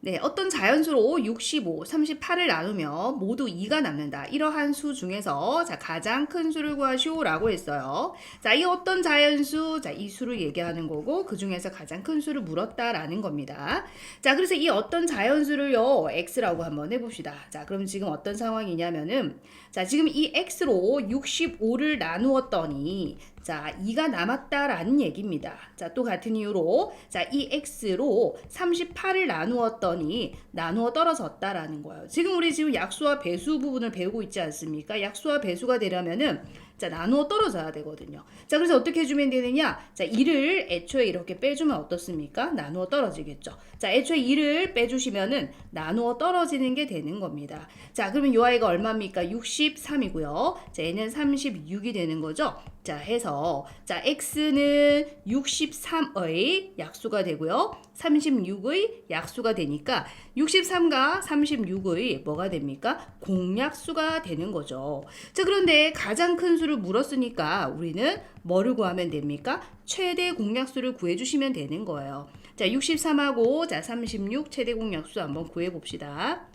네, 어떤 자연수로 65, 38을 나누면 모두 2가 남는다. 이러한 수 중에서 자, 가장 큰 수를 구하시오라고 했어요. 자, 이 어떤 자연수, 자, 이 수를 얘기하는 거고 그 중에서 가장 큰 수를 물었다라는 겁니다. 자, 그래서 이 어떤 자연수를요, x라고 한번 해 봅시다. 자, 그럼 지금 어떤 상황이냐면은 자, 지금 이 x로 65를 나누었더니 자, 2가 남았다라는 얘기입니다. 자, 또 같은 이유로 자, 이 x로 38을 나누었더니 나누어 떨어졌다라는 거예요. 지금 우리 지금 약수와 배수 부분을 배우고 있지 않습니까? 약수와 배수가 되려면은 자, 나누어 떨어져야 되거든요. 자, 그래서 어떻게 해주면 되느냐? 자, 2를 애초에 이렇게 빼주면 어떻습니까? 나누어 떨어지겠죠. 자, 애초에 2를 빼주시면은 나누어 떨어지는 게 되는 겁니다. 자, 그러면 요 아이가 얼마입니까? 63이고요. 자, 얘는 36이 되는 거죠. 자, 해서 자, x는 63의 약수가 되고요. 36의 약수가 되니까 63과 36의 뭐가 됩니까? 공약수가 되는 거죠. 자, 그런데 가장 큰 수를 물었으니까 우리는 뭐를 구하면 됩니까? 최대 공약수를 구해 주시면 되는 거예요. 자, 63하고 자, 36 최대 공약수 한번 구해 봅시다.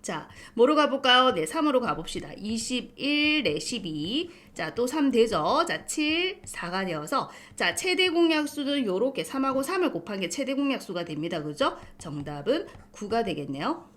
자, 뭐로 가볼까요? 네, 3으로 가봅시다. 21, 네, 12. 자, 또 3 되죠? 자, 7, 4가 되어서. 자, 최대 공약수는 요렇게 3하고 3을 곱한 게 최대 공약수가 됩니다. 그죠? 정답은 9가 되겠네요.